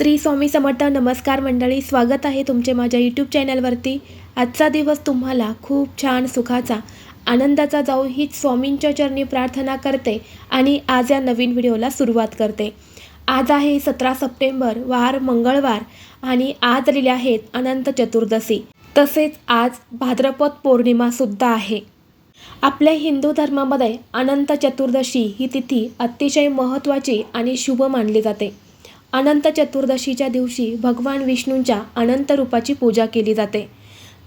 श्री स्वामी समर्थ नमस्कार मंडळी स्वागत आहे तुमचे माझ्या यूट्यूब चॅनलवरती आजचा दिवस तुम्हाला खूप छान सुखाचा आनंदाचा जाऊ हीच स्वामींच्या चरणी प्रार्थना करते आणि आज या नवीन व्हिडिओला सुरुवात करते. आज आहे सतरा सप्टेंबर वार मंगळवार आणि आज आलेले आहेत अनंत चतुर्दशी. तसेच आज भाद्रपद पौर्णिमासुद्धा आहे. आपल्या हिंदू धर्मामध्ये अनंत चतुर्दशी ही तिथी अतिशय महत्त्वाची आणि शुभ मानली जाते. अनंत चतुर्दशीच्या दिवशी भगवान विष्णूंच्या अनंत रूपाची पूजा केली जाते.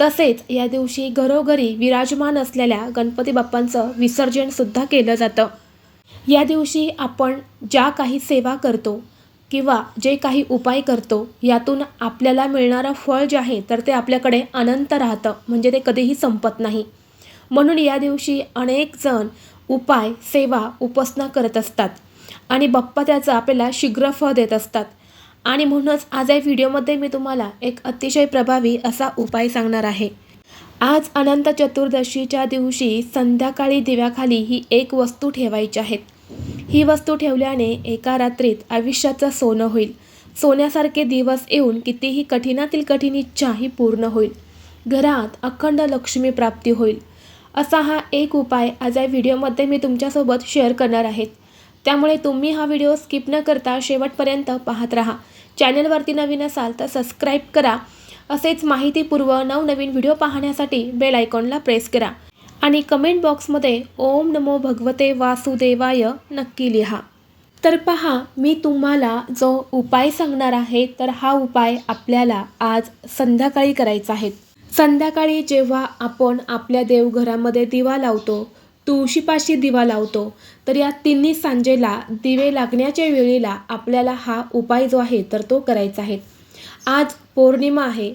तसेच या दिवशी घरोघरी विराजमान असलेल्या गणपती बाप्पांचं विसर्जनसुद्धा केलं जातं. या दिवशी आपण ज्या काही सेवा करतो किंवा जे काही उपाय करतो यातून आपल्याला मिळणारं फळ जे आहे तर ते आपल्याकडे अनंत राहतं म्हणजे ते कधीही संपत नाही. म्हणून या दिवशी अनेक जण उपाय सेवा उपासना करत असतात. आणि बाप्पा त्याचं आपल्याला शीघ्र फळ देत असतात. आणि म्हणूनच आज या व्हिडिओमध्ये मी तुम्हाला एक अतिशय प्रभावी असा उपाय सांगणार आहे. आज अनंत चतुर्दशीच्या दिवशी संध्याकाळी दिव्याखाली ही एक वस्तू ठेवायची आहेत. ही वस्तू ठेवल्याने एका रात्रीत आयुष्याचं सोनं होईल. सोन्यासारखे दिवस येऊन कितीही कठीणातील कठीण इच्छा ही पूर्ण होईल. घरात अखंड लक्ष्मी प्राप्ती होईल. असा हा एक उपाय आज या व्हिडिओमध्ये मी तुमच्यासोबत शेअर करणार आहेत त्यामुळे तुम्ही हा व्हिडिओ स्किप न करता शेवटपर्यंत पाहत राहा. चॅनलवरती नवीन असाल तर सबस्क्राईब करा. असेच माहितीपूर्व नवनवीन व्हिडिओ पाहण्यासाठी बेल आयकॉनला प्रेस करा. आणि कमेंट बॉक्समध्ये ओम नमो भगवते वासुदेवाय नक्की लिहा. तर पहा मी तुम्हाला जो उपाय सांगणार आहे तर हा उपाय आपल्याला आज संध्याकाळी करायचा आहे. संध्याकाळी जेव्हा आपण आपल्या देवघरामध्ये दिवा लावतो तुळशीपाशी दिवा लावतो. तर या तिन्ही सांजेला दिवे लागण्याच्या वेळेला आपल्याला हा उपाय जो आहे तर तो करायचा आहे. आज पौर्णिमा आहे.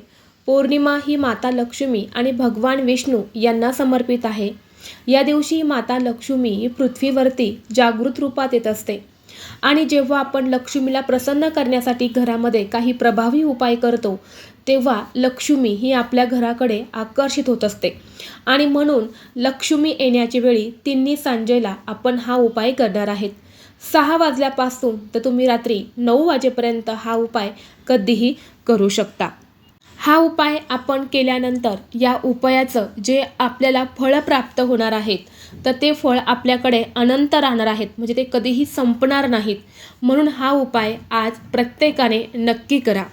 पौर्णिमा ही माता लक्ष्मी आणि भगवान विष्णू यांना समर्पित आहे. या दिवशी माता लक्ष्मी ही पृथ्वीवरती जागृत रूपात येत असते. आणि जेव्हा आपण लक्ष्मीला प्रसन्न करण्यासाठी घरामध्ये काही प्रभावी उपाय करतो तेव्हा लक्ष्मी ही आपल्या घराकडे आकर्षित होत असते. आणि म्हणून लक्ष्मी येण्याच्या वेळी तिन्ही सांजेला आपण हा उपाय करणार आहेत. सहा वाजल्यापासून तर तुम्ही रात्री नऊ वाजेपर्यंत हा उपाय कधीही करू शकता. हा उपाय आपण केल्यानंतर या उपायाचं जे आपल्याला फळ प्राप्त होणार आहेत तर ते फळ आपल्याकडे अनंत राहणार आहेत. म्हणजे ते कधीही संपणार नाहीत. म्हणून हा उपाय आज प्रत्येकाने नक्की करा.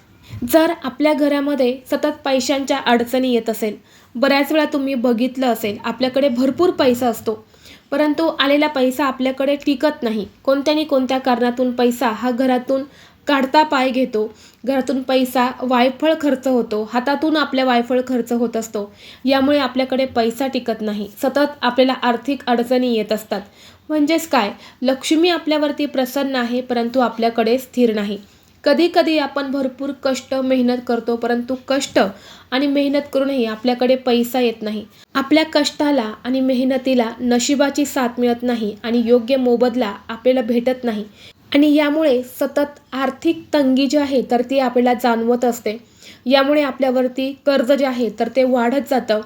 जर आपल्या घरामध्ये सतत पैशांच्या अडचणी येत असेल बऱ्याच वेळा तुम्ही बघितलं असेल आपल्याकडे भरपूर पैसा असतो. परंतु आलेला पैसा आपल्याकडे टिकत नाही. कोणत्यानी कोणत्या कारणातून पैसा हा घरातून काढता पाय घेतो. घरातून पैसा वायफळ खर्च होतो. हातातून आपल्या वायफळ खर्च होत असतो. यामुळे आपल्याकडे पैसा टिकत नाही. सतत आपल्याला आर्थिक अडचणी येत असतात. म्हणजेच काय? लक्ष्मी आपल्यावरती प्रसन्न आहे परंतु आपल्याकडे स्थिर नाही. कधी कधी आपण भरपूर कष्ट मेहनत करतो परंतु कष्ट आणि मेहनत करूनही आपल्याकडे पैसा येत नाही. आपल्या कष्टाला आणि मेहनतीला नशिबाची साथ मिळत नाही आणि योग्य मोबदला आपल्याला भेटत नाही. आणि यामुळे सतत आर्थिक तंगी जी आहे तर ती आपल्याला जाणवत असते. यामुळे आपल्यावरती कर्ज जे आहे तर ते वाढत जातं.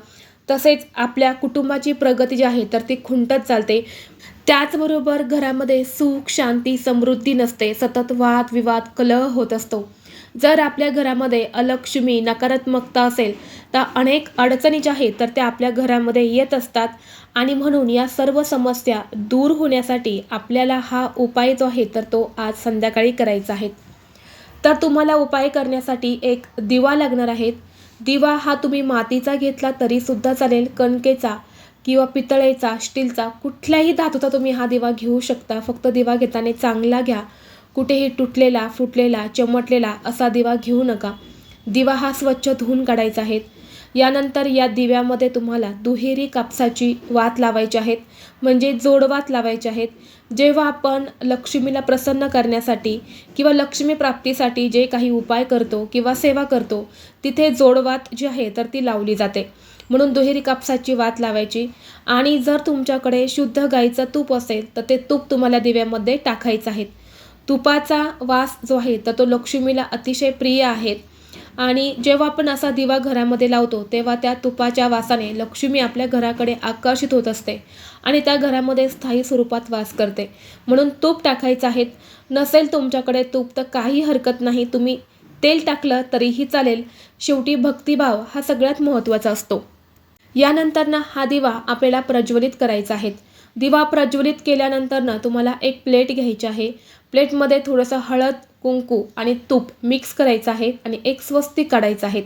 तसेच आपल्या कुटुंबाची प्रगती जी आहे तर ती खुंटत चालते. त्याचबरोबर घरामध्ये सुख शांती समृद्धी नसते. सतत वाद विवाद कलह होत असतो. जर आपल्या घरामध्ये अलक्ष्मी नकारात्मकता असेल तर अनेक अडचणी ज्या आहेत तर त्या आपल्या घरामध्ये येत असतात. आणि म्हणून या सर्व समस्या दूर होण्यासाठी आपल्याला हा उपाय जो आहे तर तो आज संध्याकाळी करायचा आहे. तर तुम्हाला उपाय करण्यासाठी एक दिवा लागणार आहेत दिवा हा तुम्ही मातीचा घेतला तरीसुद्धा चालेल कणकेचा किंवा पितळेचा स्टीलचा कुठल्याही धातूचा तुम्ही हा दिवा घेऊ शकता. फक्त दिवा घेताना चांगला घ्या. कुठेही तुटलेला फुटलेला चमटलेला असा दिवा घेऊ नका. दिवा हा स्वच्छ धुवून काढायचा आहे. यानंतर या दिव्यामध्ये तुम्हाला दुहेरी कापसाची वात लावायची आहेत. म्हणजे जोडवात लावायचे आहेत. जेव्हा आपण लक्ष्मीला प्रसन्न करण्यासाठी किंवा लक्ष्मी प्राप्तीसाठी जे काही उपाय करतो किंवा सेवा करतो तिथे जोडवात जी आहे तर ती लावली जाते. म्हणून दुहेरी कापसाची वात लावायची. आणि जर तुमच्याकडे शुद्ध गाईचं तूप असेल तर ते तूप तुम्हाला दिव्यामध्ये टाकायचं आहे. तुपाचा वास जो आहे तर तो लक्ष्मीला अतिशय प्रिय आहे. आणि जेव्हा आपण असा दिवा घरामध्ये लावतो तेव्हा त्या तुपाच्या वासाने लक्ष्मी आपल्या घराकडे आकर्षित होत असते आणि त्या घरामध्ये स्थायी स्वरूपात वास करते. म्हणून तूप टाकायचं आहेत नसेल तुमच्याकडे तूप तर काही हरकत नाही. तुम्ही तेल टाकलं तरीही चालेल. शेवटी भक्तिभाव हा सगळ्यात महत्त्वाचा असतो. यानंतर ना हा दिवा आपल्याला प्रज्वलित करायचा आहे. दिवा प्रज्वलित केल्यानंतर ना तुम्हाला एक प्लेट घ्यायची आहे. प्लेटमध्ये थोडंसं हळद कुंकू आणि तूप मिक्स करायचं आहे आणि एक स्वस्तिक काढायचं आहे.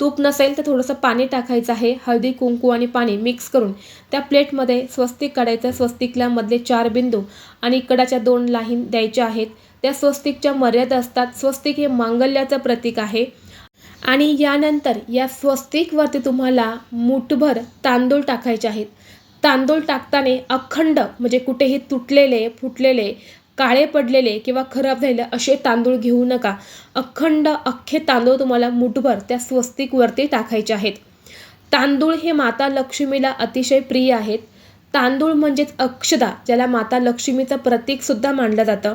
तूप नसेल तर थोडंसं पाणी टाकायचं आहे. हळदी कुंकू आणि पाणी मिक्स करून त्या प्लेटमध्ये स्वस्तिक काढायचं स्वस्तिकला मधले चार बिंदू आणि इकडाच्या दोन लाईन द्यायच्या आहेत. त्या स्वस्तिकच्या मर्यादा असतात. स्वस्तिक हे मांगल्याचं प्रतीक आहे. आणि यानंतर या स्वस्तिकवरती तुम्हाला मुठभर तांदूळ टाकायचे आहेत. तांदूळ टाकताना अखंड म्हणजे कुठेही तुटलेले फुटलेले काळे पडलेले किंवा खराब झालेले असे तांदूळ घेऊ नका. अखंड अख्खे तांदूळ तुम्हाला मुठभर त्या स्वस्तिकवरती टाकायचे आहेत. तांदूळ हे माता लक्ष्मीला अतिशय प्रिय आहेत. तांदूळ म्हणजेच अक्षदा ज्याला माता लक्ष्मीचं प्रतीकसुद्धा मानलं जातं.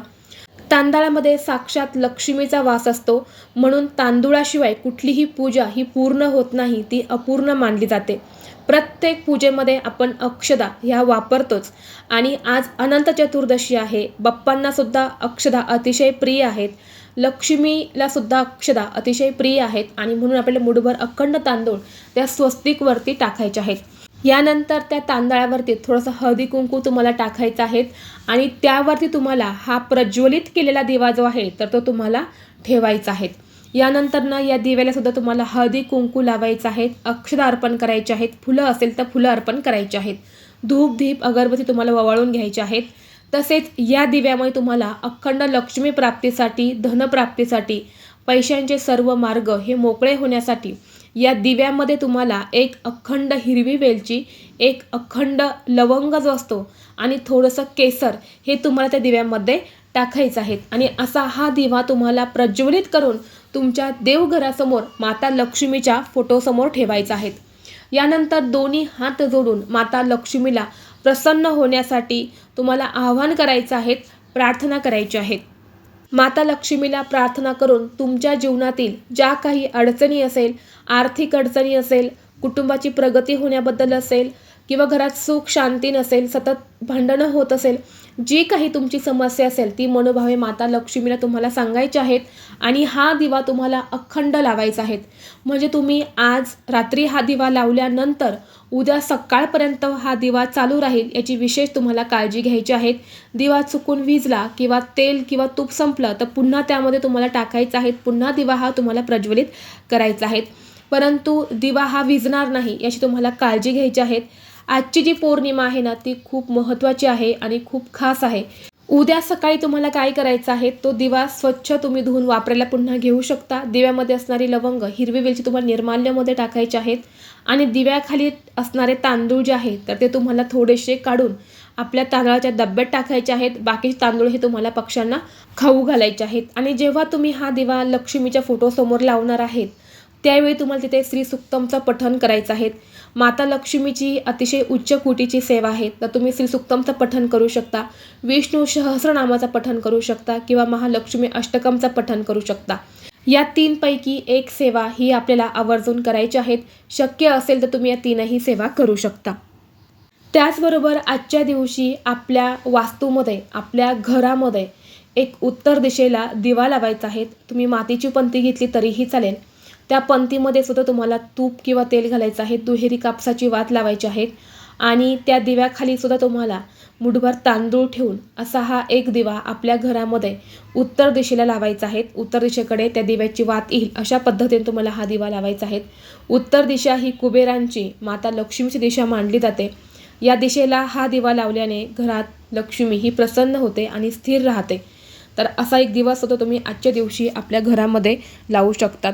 तांदळामध्ये साक्षात लक्ष्मीचा वास असतो. म्हणून तांदुळाशिवाय कुठलीही पूजा ही पूर्ण होत नाही ती अपूर्ण मानली जाते. प्रत्येक पूजेमध्ये आपण अक्षदा ह्या वापरतोच. आणि आज अनंत चतुर्दशी आहे. बाप्पांनासुद्धा अक्षदा अतिशय प्रिय आहेत. लक्ष्मीला सुद्धा अक्षदा अतिशय प्रिय आहेत. आणि म्हणून आपल्याला मुठभर अखंड तांदूळ त्या स्वस्तिकवरती टाकायचे आहेत. यानंतर त्या तांदळावरती थोडंसं हळदी कुंकू तुम्हाला टाकायचं आहे. आणि त्यावरती तुम्हाला हा प्रज्वलित केलेला दिवा जो आहे तर तो तुम्हाला ठेवायचा आहे. यानंतर ना या दिव्याला सुद्धा तुम्हाला हळदी कुंकू लावायचं आहेत अक्षदा अर्पण करायचे आहेत फुलं असेल तर फुलं अर्पण करायची आहेत. धूप धीप अगरबत्ती तुम्हाला ववाळून घ्यायचे आहेत. तसेच या दिव्यामुळे तुम्हाला अखंड लक्ष्मी प्राप्तीसाठी धनप्राप्तीसाठी पैशांचे सर्व मार्ग हे मोकळे होण्यासाठी या दिव्यामध्ये तुम्हाला एक अखंड हिरवी वेलची एक अखंड लवंग जो असतो आणि थोडंसं केसर हे तुम्हाला त्या दिव्यामध्ये टाकायचा आहेत. आणि असा हा दिवा तुम्हाला प्रज्वलित करून तुमच्या देवघरासमोर माता लक्ष्मीच्या फोटोसमोर ठेवायचा आहेत. यानंतर दोन्ही हात जोडून माता लक्ष्मीला प्रसन्न होण्यासाठी तुम्हाला आवाहन करायचं आहेत प्रार्थना करायची आहेत. माता लक्ष्मीला प्रार्थना करून तुमच्या जीवनातील ज्या काही अडचणी असेल आर्थिक अडचणी असेल कुटुंबाची प्रगती होण्याबद्दल असेल किंवा घरात सुख शांती नसेल सतत भांडणं होत असेल जी काही तुमची समस्या असेल ती मनोभावे माता लक्ष्मीला तुम्हाला सांगायची आहेत आणि हा दिवा तुम्हाला अखंड लावायचा आहे. म्हणजे तुम्ही आज रात्री हा दिवा लावल्यानंतर उद्या सकाळपर्यंत हा दिवा चालू राहील याची विशेष तुम्हाला काळजी घ्यायची आहे. दिवा चुकून विजला किंवा तेल किंवा तूप संपलं तर पुन्हा त्यामध्ये तुम्हाला टाकायचं आहे. पुन्हा दिवा हा तुम्हाला प्रज्वलित करायचा आहे. परंतु दिवा हा विजणार नाही याची तुम्हाला काळजी घ्यायची आहे. आजची जी पौर्णिमा आहे ना ती खूप महत्त्वाची आहे आणि खूप खास आहे. उद्या सकाळी तुम्हाला काय करायचं आहे? तो दिवा स्वच्छ तुम्ही धुवून वापरायला पुन्हा घेऊ शकता. दिव्यामध्ये असणारी लवंग हिरवी वेलची तुम्हाला निर्माल्यामध्ये टाकायचे आहेत. आणि दिव्याखाली असणारे तांदूळ जे आहेत तर ते तुम्हाला थोडेसे काढून आपल्या तांदळाच्या डब्यात टाकायचे आहेत. बाकीचे तांदूळ हे तुम्हाला पक्ष्यांना खाऊ घालायचे आहेत. आणि जेव्हा तुम्ही हा दिवा लक्ष्मीच्या फोटोसमोर लावणार आहेत त्यावेळी तुम्हाला तिथे श्री सुक्तमचं पठण करायचं आहे. माता लक्ष्मीची अतिशय उच्च कोटीची सेवा आहे. तर तुम्ही श्री सुक्तमचं करू शकता. विष्णू सहस्रनामाचं पठन करू शकता किंवा महालक्ष्मी अष्टकमचं पठन करू शकता. या तीनपैकी एक सेवा ही आपल्याला आवर्जून करायची आहेत. शक्य असेल तर तुम्ही या तीनही सेवा करू शकता. त्याचबरोबर आजच्या दिवशी आपल्या वास्तूमध्ये आपल्या घरामध्ये एक उत्तर दिशेला दिवा लावायचा आहे. तुम्ही मातीची पंती घेतली तरीही चालेल. त्या पंतीमध्ये सुद्धा तुम्हाला तूप किंवा तेल घालायचं आहे दुहेरी कापसाची वात लावायची आहे आणि त्या दिव्याखाली सुद्धा तुम्हाला मुठभर तांदूळ ठेवून असा हा एक दिवा आपल्या घरामध्ये उत्तर दिशेला लावायचा आहे. उत्तर दिशेकडे त्या दिव्याची वात येईल अशा पद्धतीने तुम्हाला हा दिवा लावायचा आहे. उत्तर दिशा ही कुबेरांची माता लक्ष्मीची दिशा मानली जाते. या दिशेला हा दिवा लावल्याने घरात लक्ष्मी ही प्रसन्न होते आणि स्थिर राहते. तर असा एक दिवस होतो तुम्ही आजच्या दिवशी आपल्या घरामध्ये लावू शकतात.